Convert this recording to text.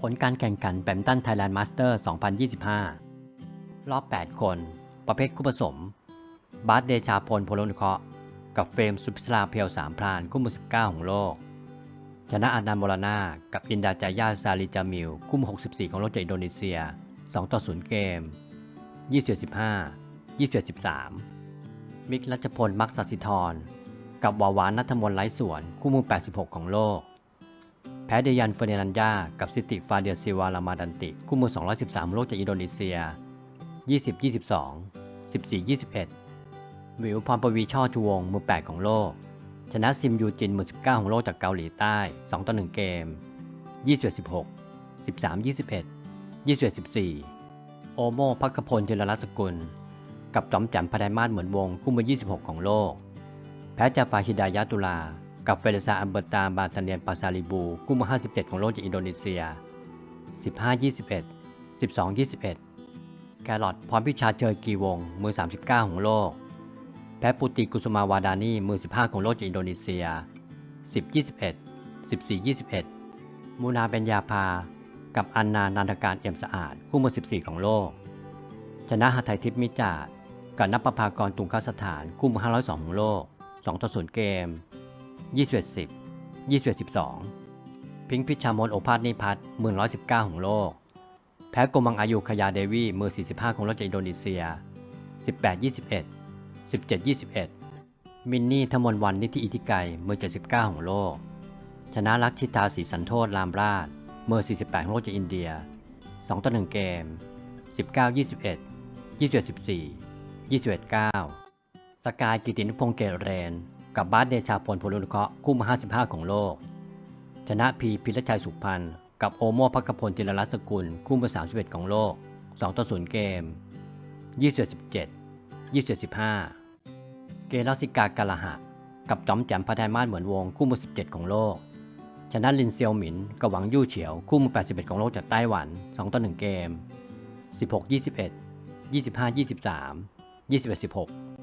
ผลการแข่งขันแบมตันไทยแลนด์มาสเตอร์ 2025 รอบ 8 คน ประเภทคู่ผสม บาสเดชาพลพลนุเคราะห์กับเฟรมสุพิศราเพียวสามพรานคู่มือ 19 ของโลก ชนะอันต์มรนา กับอินดาจายาซาลิจามิลคู่มือ 64 ของโลกจากอินโดนีเซีย 2 ต่อ 0 เกม21 15 21 13 มิกรัชพลมักสัสิธร กับวาวานัทมนไร้สวนคู่มือ 86 ของโลก แพ้เดยันเฟอร์นันดา กับซิติฟาเดียซิวาลามาดันติ คู่มือ 213 โลกจากอินโดนีเซีย 20 22 14 21 วิวพรปวีช่อชวง มือ 8 ของโลก ชนะซิมยูจิน มือ 19 ของโลกจากเกาหลีใต้ 2 ต่อ 1 เกม 21 16 13 21 21 14 โอโมพักพลเจรรัสกุล กับจอมแจ่มพดายมาศเหมือนวง คู่มือ 26 ของโลก แพ้จาฟาฮิดายะตุลา กับเฟเดซาอัมเบอร์ตาบาตาเนียนปาซาลิบูคู่มือ57 ของโลกจากอินโดนีเซีย 15 21 12 21 แครอทพรพิชาเจอกีวง มือ 39 ของโลก แพปุติกุสมาวาดานีมือ 15 ของโลกจากอินโดนีเซีย 10 21 14 21 มูนาเบญญาภา กับอันนานันทการเอี่ยมสะอาด คู่มือ 14 ของโลก ชนะหาไทยทิพย์มิจาดกับนับประภากรตุงคสถาน คู่มือ 502 ของโลก 2 ต่อ 0 เกม 21 10 21 12 พิงค์พิชามนโอภาสนิพัฒน์มือ119 ของโลก แพ้กมังอายุขยาเดวีมือ 45 ของโลกจากอินโดนีเซีย 18 21 17 21 มินนี่ธมนวันนิธิอิทิไกมือ 79 ของโลก ชนะลักชิตาสีสันโทษรามราชมือ 48 ของโลกจากอินเดีย 2 ต่อ 1 เกม 19 21 21 14 21 9 สกายกิตินุพงษ์เกตเรน กับบาสเดชาพลพลุนเคราะห์คู่มือ55 ของโลก ชนะพีพิรชัยสุขพันธ์กับโอโมพักพลจิรรัตน์สกุล คู่มือ31 ของโลก 2 ต่อ 0 เกม21 17 21 15 เกลสิกากาลาหะ กับจอมแจมพัทยมาศเหมือนวง คู่มือ17 ของโลก ชนะลินเซียวหมินกับหวังยู่เฉียว คู่มือ 81 ของโลกจากไต้หวัน 2 ต่อ 1 เกม 16 21 25 23 21 16